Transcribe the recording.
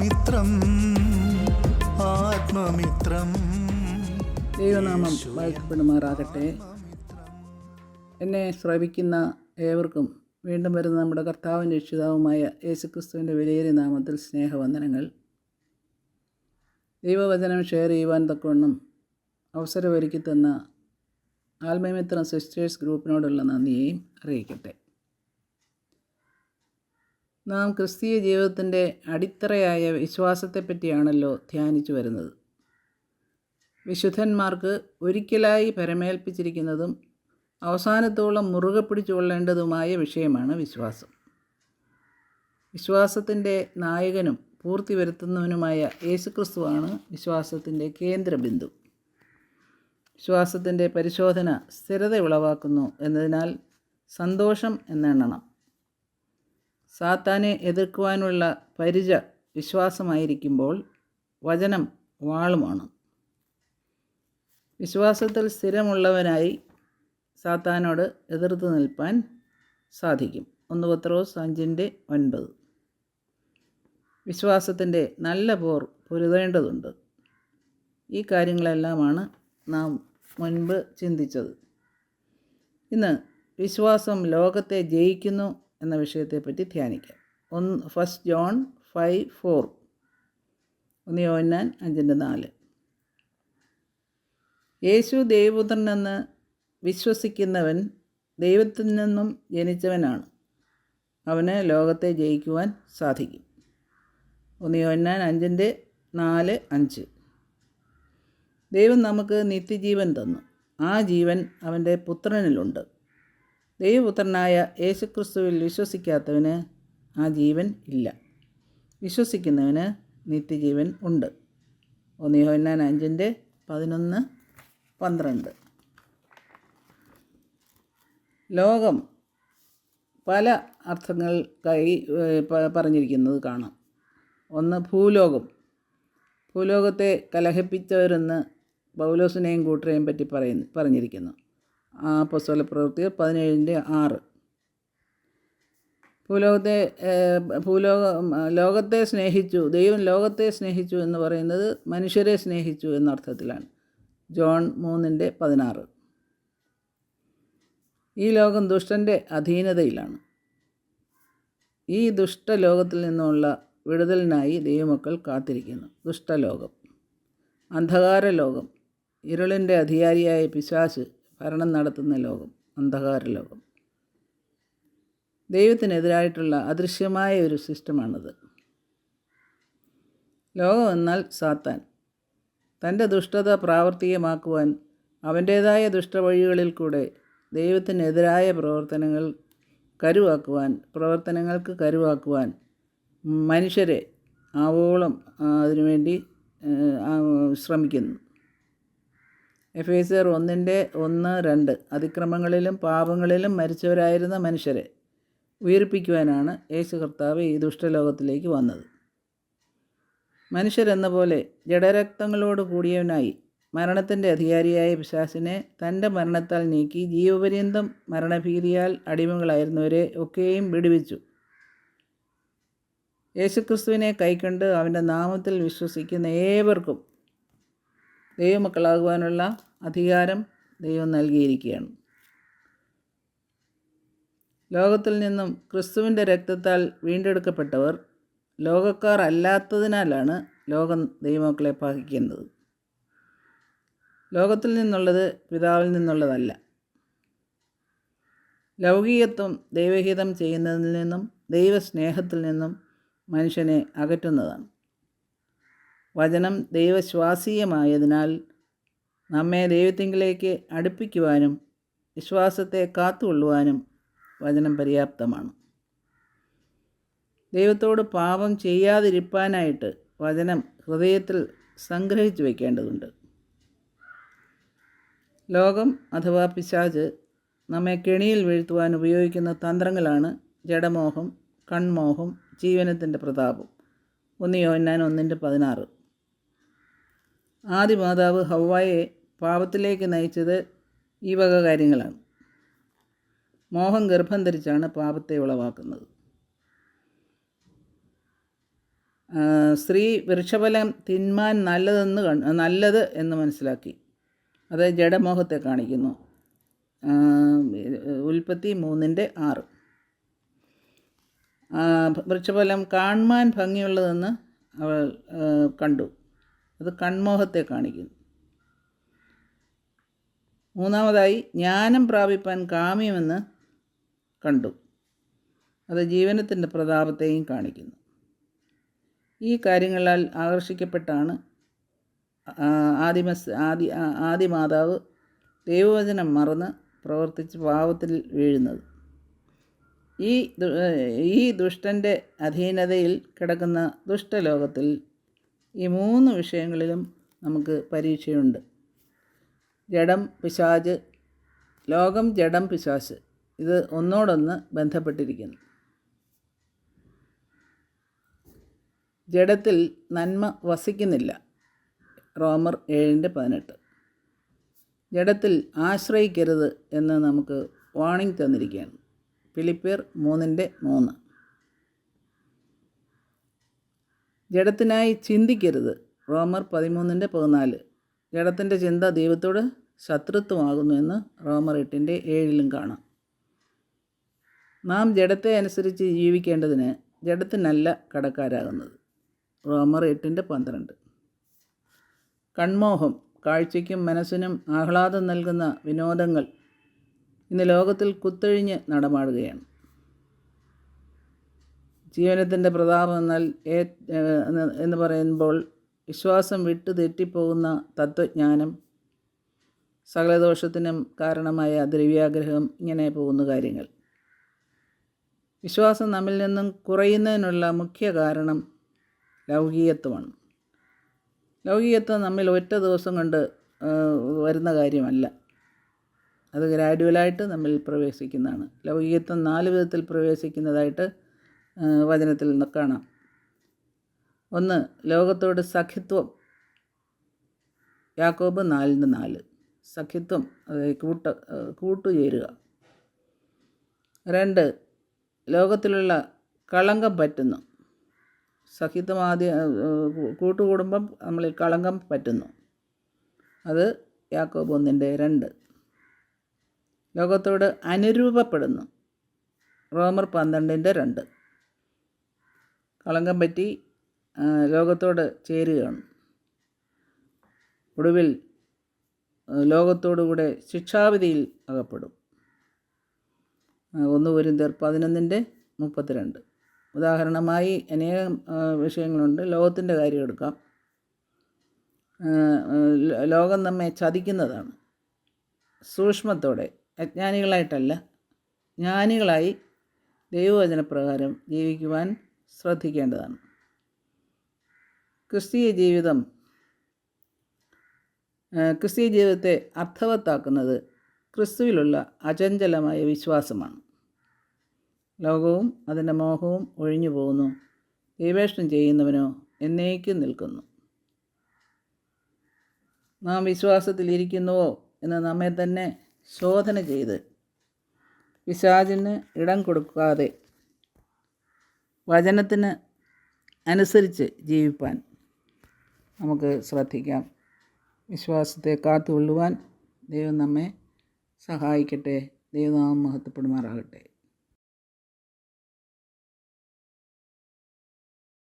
ആത്മമിത്രം ആത്മമിത്രം. ദൈവനാമം വാഴ്ത്തപ്പെടുമാറാകട്ടെ. എന്നെ ശ്രവിക്കുന്ന ഏവർക്കും വീണ്ടും വരുന്ന നമ്മുടെ കർത്താവിന്റെ രക്ഷിതാവുമായ യേശുക്രിസ്തുവിന്റെ വിലയേറിയ നാമത്തിൽ സ്നേഹവന്ദനങ്ങൾ. ദൈവവചനം ഷെയർ ചെയ്യുവാൻ തക്കവണ്ണം അവസരമൊരുക്കി തന്ന ആത്മമിത്രം സിസ്റ്റേഴ്സ് ഗ്രൂപ്പിനോടുള്ള നന്ദിയെയും അറിയിക്കട്ടെ. നാം ക്രിസ്തീയ ജീവിതത്തിന്റെ അടിത്തറയായ വിശ്വാസത്തെപ്പറ്റിയാണല്ലോ ധ്യാനിച്ചു വരുന്നത്. വിശുദ്ധന്മാർക്ക് ഒരിക്കലായി പരമേൽപ്പിച്ചിരിക്കുന്നതും അവസാനത്തോളം മുറുകെ പിടിച്ചുകൊള്ളേണ്ടതുമായ വിഷയമാണ് വിശ്വാസം. വിശ്വാസത്തിന്റെ നായകനും പൂർത്തി വരുത്തുന്നവനുമായ യേശുക്രിസ്തുവാണ് വിശ്വാസത്തിന്റെ കേന്ദ്രബിന്ദു. വിശ്വാസത്തിന്റെ പരിശോധന സ്ഥിരത ഉളവാക്കുന്നു എന്നതിനാൽ സന്തോഷം എന്നെണ്ണണം സാത്താനെ എതിർക്കുവാനുള്ള പരിച വിശ്വാസമായിരിക്കുമ്പോൾ വചനം വാളുമാണ്. വിശ്വാസത്തിൽ സ്ഥിരമുള്ളവനായി സാത്താനോട് എതിർത്ത് നിൽപ്പാൻ സാധിക്കും. ഒന്ന് പത്രോസ് അഞ്ചിന്റെ ഒൻപത്. വിശ്വാസത്തിന്റെ നല്ല പോർ പൊരുതേണ്ടതുണ്ട്. ഈ കാര്യങ്ങളെല്ലാമാണ് നാം മുൻപ് ചിന്തിച്ചത്. ഇന്ന് വിശ്വാസം ലോകത്തെ ജയിക്കുന്നു എന്ന വിഷയത്തെപ്പറ്റി ധ്യാനിക്കാം. ഒന്ന് ഫസ്റ്റ് ജോൺ ഫൈവ് ഫോർ ഒന്ന് യോന്നാൻ അഞ്ചിന്റെ നാല്. യേശു ദൈവപുത്രനെന്ന് വിശ്വസിക്കുന്നവൻ ദൈവത്തിൽ നിന്നും ജനിച്ചവനാണ്. അവന് ലോകത്തെ ജയിക്കുവാൻ സാധിക്കും. ഒന്ന് യോന്നാൻ അഞ്ചിന്റെ നാല് അഞ്ച്. ദൈവം നമുക്ക് നിത്യജീവൻ തന്നു. ആ ജീവൻ അവന്റെ പുത്രനിലുണ്ട്. ദൈവപുത്രനായ യേശുക്രിസ്തുവിൽ വിശ്വസിക്കാത്തവന് ആ ജീവൻ ഇല്ല. വിശ്വസിക്കുന്നവന് നിത്യജീവൻ ഉണ്ട്. ഒന്ന് യോഹന്നാൻ അഞ്ചിന്റെ പതിനൊന്ന് പന്ത്രണ്ട്. ലോകം പല അർത്ഥങ്ങൾക്കായി പറഞ്ഞിരിക്കുന്നത് കാണാം. ഒന്ന് ഭൂലോകം. ഭൂലോകത്തെ കലഹിപ്പിച്ചവരെന്ന് പൗലോസിനെയും കൂട്ടരെയും പറ്റി പറയുന്നു പറഞ്ഞിരിക്കുന്നു. പുസ്തക പ്രവൃത്തികൾ പതിനേഴിന്റെ ആറ്. ഭൂലോകത്തെ ഭൂലോക ലോകത്തെ സ്നേഹിച്ചു ദൈവം ലോകത്തെ സ്നേഹിച്ചു എന്ന് പറയുന്നത് മനുഷ്യരെ സ്നേഹിച്ചു എന്നർത്ഥത്തിലാണ് ജോൺ മൂന്നിന്റെ പതിനാറ്. ഈ ലോകം ദുഷ്ടന്റെ അധീനതയിലാണ്. ഈ ദുഷ്ടലോകത്തിൽ നിന്നുള്ള വിടുതലിനായി ദൈവമക്കൾ കാത്തിരിക്കുന്നു. ദുഷ്ടലോകം അന്ധകാര ലോകം ഇരുളിന്റെ അധികാരിയായ പിശാശ് ഭരണം നടത്തുന്ന ലോകം അന്ധകാര ലോകം. ദൈവത്തിനെതിരായിട്ടുള്ള അദൃശ്യമായ ഒരു സിസ്റ്റമാണിത്. ലോകം എന്നാൽ സാത്താൻ. തന്റെ ദുഷ്ടത പ്രാവർത്തികമാക്കുവാൻ അവന്റേതായ ദുഷ്ടവഴികളിൽ കൂടെ ദൈവത്തിനെതിരായ പ്രവർത്തനങ്ങൾ കരുവാക്കുവാൻ പ്രവർത്തനങ്ങൾക്ക് കരുവാക്കുവാൻ മനുഷ്യരെ ആവോളം അതിനുവേണ്ടി ശ്രമിക്കുന്നു. എഫ് എസ് ആർ ഒന്നിന്റെ ഒന്ന് രണ്ട്. അതിക്രമങ്ങളിലും പാപങ്ങളിലും മരിച്ചവരായിരുന്ന മനുഷ്യരെ ഉയർപ്പിക്കുവാനാണ് യേശു കർത്താവ് ഈ ദുഷ്ടലോകത്തിലേക്ക് വന്നത്. മനുഷ്യരെന്ന പോലെ ജഡരക്തങ്ങളോട് കൂടിയവനായി മരണത്തിന്റെ അധികാരിയായ പിശാസിനെ തന്റെ മരണത്താൽ നീക്കി ജീവപര്യന്തം മരണഭീതിയാൽ അടിമകളായിരുന്നവരെ ഒക്കെയും വിടുവിച്ചു. യേശുക്രിസ്തുവിനെ കൈക്കൊണ്ട് അവന്റെ നാമത്തിൽ വിശ്വസിക്കുന്ന ഏവർക്കും ദൈവമക്കളാകുവാനുള്ള അധികാരം ദൈവം നൽകിയിരിക്കുകയാണ്. ലോകത്തിൽ നിന്നും ക്രിസ്തുവിന്റെ രക്തത്താൽ വീണ്ടെടുക്കപ്പെട്ടവർ ലോകക്കാർ അല്ലാത്തതിനാലാണ് ലോകം ദൈവമക്കളെ പാകിക്കുന്നത്. ലോകത്തിൽ നിന്നുള്ളത് പിതാവിൽ നിന്നുള്ളതല്ല. ലൗകികത്വം ദൈവഹിതം ചെയ്യുന്നതിൽ നിന്നും ദൈവസ്നേഹത്തിൽ നിന്നും മനുഷ്യനെ അകറ്റുന്നതാണ്. വചനം ദൈവശ്വാസീയമായതിനാൽ നമ്മെ ദൈവത്തിങ്കിലേക്ക് അടുപ്പിക്കുവാനും വിശ്വാസത്തെ കാത്തുകൊള്ളുവാനും വചനം പര്യാപ്തമാണ്. ദൈവത്തോട് പാപം ചെയ്യാതിരിപ്പാനായിട്ട് വചനം ഹൃദയത്തിൽ സംഗ്രഹിച്ചു വയ്ക്കേണ്ടതുണ്ട് ലോകം അഥവാ പിശാജ് നമ്മെ കെണിയിൽ വീഴ്ത്തുവാൻ ഉപയോഗിക്കുന്ന തന്ത്രങ്ങളാണ് ജഡമോഹം കൺമോഹം ജീവനത്തിന്റെ പ്രതാപം. ഒന്ന് യോന്നാൻ ഒന്നിന്റെ പതിനാറ്. ആദ്യ മാതാവ് ഹവ്വായെ പാപത്തിലേക്ക് നയിച്ചത് ഈ വക കാര്യങ്ങളാണ്. മോഹം ഗർഭം ധരിച്ചാണ് പാപത്തെ ഉളവാക്കുന്നത്. സ്ത്രീ വൃക്ഷഫലം തിന്മാൻ നല്ലതെന്ന് നല്ലത് എന്ന് മനസ്സിലാക്കി. അത് ജഡമോഹത്തെ കാണിക്കുന്നു. ഉൽപ്പത്തി മൂന്നിന്റെ ആറ്. വൃക്ഷഫലം കാണുവാൻ ഭംഗിയുള്ളതെന്ന് അവൾ കണ്ടു. അത് കൺമോഹത്തെ കാണിക്കുന്നു. മൂന്നാമതായി ജ്ഞാനം പ്രാപിപ്പാൻ കാമ്യമെന്ന് കണ്ടു. അത് ജീവനത്തിന്റെ പ്രതാപത്തെയും കാണിക്കുന്നു. ഈ കാര്യങ്ങളാൽ ആകർഷിക്കപ്പെട്ടാണ് ആദിമ ആദി ആദിമാതാവ് ദൈവവചനം മറന്ന് പ്രവർത്തിച്ച് പാവത്തിൽ വീഴുന്നത്. ഈ ഈ ദുഷ്ടന്റെ അധീനതയിൽ കിടക്കുന്ന ദുഷ്ടലോകത്തിൽ ഈ മൂന്ന് വിഷയങ്ങളിലും നമുക്ക് പരീക്ഷയുണ്ട്. ജഡം പിശാജ് ലോകം ജഡം പിശാജ് ഇത് ഒന്നോടൊന്ന് ബന്ധപ്പെട്ടിരിക്കുന്നു. ജഡത്തിൽ നന്മ വസിക്കുന്നില്ല. റോമർ ഏഴിന്റെ പതിനെട്ട്. ജഡത്തിൽ ആശ്രയിക്കരുത് എന്ന് നമുക്ക് വാണിംഗ് തന്നിരിക്കുകയാണ്. ഫിലിപ്പിയർ മൂന്നിന്റെ മൂന്ന്. ജഡത്തിനായി ചിന്തിക്കരുത്. റോമർ പതിമൂന്നിന്റെ പതിനാല്. ജഡത്തിന്റെ ചിന്ത ദൈവത്തോട് ശത്രുത്വമാകുന്നു എന്ന് റോമർ എട്ടിന്റെ ഏഴിലും കാണാം. നാം ജഡത്തെ അനുസരിച്ച് ജീവിക്കേണ്ടതിന് ജഡത്തിനല്ല കടക്കാരാകുന്നത്. റോമർ എട്ടിന്റെ പന്ത്രണ്ട്. കൺമോഹം കാഴ്ചയ്ക്കും മനസ്സിനും ആഹ്ലാദം നൽകുന്ന വിനോദങ്ങൾ ഇന്ന് ലോകത്തിൽ കുത്തൊഴിഞ്ഞ് നടമാടുകയാണ്. ജീവനത്തിന്റെ പ്രതാപം എന്നാൽ എന്ന് പറയുമ്പോൾ വിശ്വാസം വിട്ടു തെറ്റിപ്പോകുന്ന തത്വജ്ഞാനം സകലദോഷത്തിനും കാരണമായ ദ്രവ്യാഗ്രഹം ഇങ്ങനെ പോകുന്ന കാര്യങ്ങൾ. വിശ്വാസം നമ്മിൽ നിന്നും കുറയുന്നതിനുള്ള മുഖ്യ കാരണം ലൗകികത്വമാണ്. ലൗകികത്വം നമ്മിൽ ഒറ്റ ദിവസം കൊണ്ട് വരുന്ന കാര്യമല്ല. അത് ഗ്രാഡുവലായിട്ട് നമ്മിൽ പ്രവേശിക്കുന്നതാണ്. ലൗകികത്വം നാല് വിധത്തിൽ പ്രവേശിക്കുന്നതായിട്ട് വചനത്തിൽ നിന്ന് കാണാം. ഒന്ന് ലോകത്തോട് സഖ്യത്വം. യാക്കോബ് നാലിന് നാല്. സഖ്യത്വം അതായത് കൂട്ട കൂട്ടുചേരുക. രണ്ട് ലോകത്തിലുള്ള കളങ്കം പറ്റുന്നു. സഖ്യത്വം ആദ്യം കൂട്ടുകൂടുമ്പം നമ്മളിൽ കളങ്കം പറ്റുന്നു. അത് യാക്കോബ് ഒന്നിന്റെ രണ്ട്. ലോകത്തോട് അനുരൂപപ്പെടുന്നു. റോമർ പന്ത്രണ്ടിന്റെ രണ്ട്. കളങ്കം പറ്റി ലോകത്തോട് ചേരുകയാണ്. ഒടുവിൽ ലോകത്തോടുകൂടെ ശിക്ഷാവിധിയിൽ അകപ്പെടും. ഒന്ന് പൊരിന്തർ പതിനൊന്നിന്റെ മുപ്പത്തിരണ്ട്. ഉദാഹരണമായി അനേകം വിഷയങ്ങളുണ്ട്. ലോകത്തിന്റെ കാര്യം എടുക്കാം. ലോകം നമ്മെ ചതിക്കുന്നതാണ്. സൂക്ഷ്മത്തോടെ അജ്ഞാനികളായിട്ടല്ല ജ്ഞാനികളായി ദൈവവചനപ്രകാരം ജീവിക്കുവാൻ ശ്രദ്ധിക്കേണ്ടതാണ്. ക്രിസ്തീയ ജീവിതം ക്രിസ്തീയ ജീവിതത്തെ അർത്ഥവത്താക്കുന്നത് ക്രിസ്തുവിലുള്ള അചഞ്ചലമായ വിശ്വാസമാണ്. ലോകവും അതിന്റെ മോഹവും ഒഴിഞ്ഞു പോകുന്നു. ദൈവേഷ്ടം ചെയ്യുന്നവനോ എന്നേക്കും നിൽക്കുന്നു. നാം വിശ്വാസത്തിലിരിക്കുന്നുവോ എന്ന് നമ്മെ തന്നെ ശോധന ചെയ്ത് പിശാചിന് ഇടം കൊടുക്കാതെ വചനത്തിന് അനുസരിച്ച് ജീവിപ്പാൻ നമുക്ക് ശ്രദ്ധിക്കാം. വിശ്വാസത്തെ കാത്തുകൊള്ളുവാൻ ദൈവം നമ്മെ സഹായിക്കട്ടെ. ദൈവനാമം മഹത്വപ്പെടുമാറാകട്ടെ.